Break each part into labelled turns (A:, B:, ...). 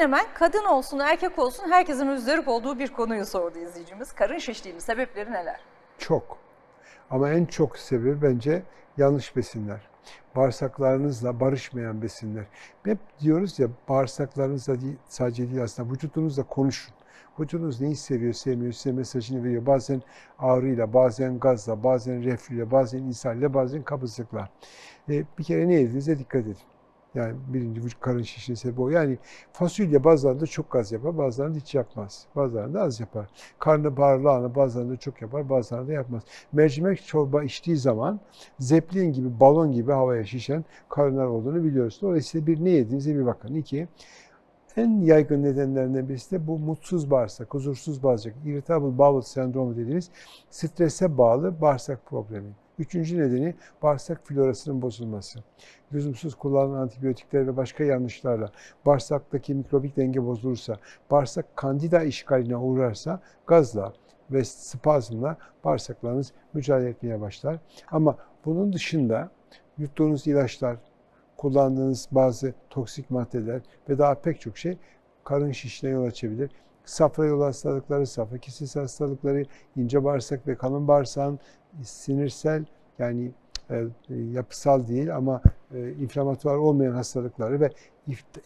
A: hemen kadın olsun erkek olsun herkesin müzdarip olduğu bir konuyu sordu izleyicimiz. Karın şişliğinin sebepleri neler?
B: Çok. Ama en çok sebebi bence yanlış besinler. Bağırsaklarınızla barışmayan besinler. Hep diyoruz ya bağırsaklarınızla değil, sadece değil aslında vücudunuzla konuşun. Vücudunuz neyi seviyor, sevmiyor, size mesajını veriyor. Bazen ağrıyla, bazen gazla, bazen reflüyle, bazen ishalle, bazen kabızlıkla. E, bir kere ne yediğinize dikkat edin. Yani birinci vücut karın sebebi o. Yani fasulye bazılarında çok gaz yapar, bazılarında hiç yapmaz. Bazılarında az yapar. Karnabahar, lahana bazılarında çok yapar, bazılarında yapmaz. Mercimek çorba içtiği zaman zeplin gibi, balon gibi havaya şişen karınlar olduğunu biliyoruz. Dolayısıyla bir ne yediğinize bir bakın. İki, en yaygın nedenlerinden birisi de bu mutsuz bağırsak, huzursuz bağırsak, irritable bowel sendromu dediğimiz strese bağlı bağırsak problemi. Üçüncü nedeni bağırsak florasının bozulması. Lüzumsuz kullanılan antibiyotikler ve başka yanlışlarla bağırsaktaki mikrobik denge bozulursa, bağırsak kandida işgaline uğrarsa gazla ve spazmla bağırsaklarınız mücadele etmeye başlar. Ama bunun dışında yuttuğunuz ilaçlar, kullandığınız bazı toksik maddeler ve daha pek çok şey karın şişine yol açabilir. Safra yolu hastalıkları, safra kesesi hastalıkları, ince bağırsak ve kalın bağırsağın sinirsel yani e, yapısal değil ama e, inflamatuar olmayan hastalıkları ve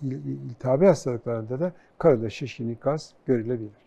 B: iltihabi hastalıklarında da karında şişkinlik, gaz görülebilir.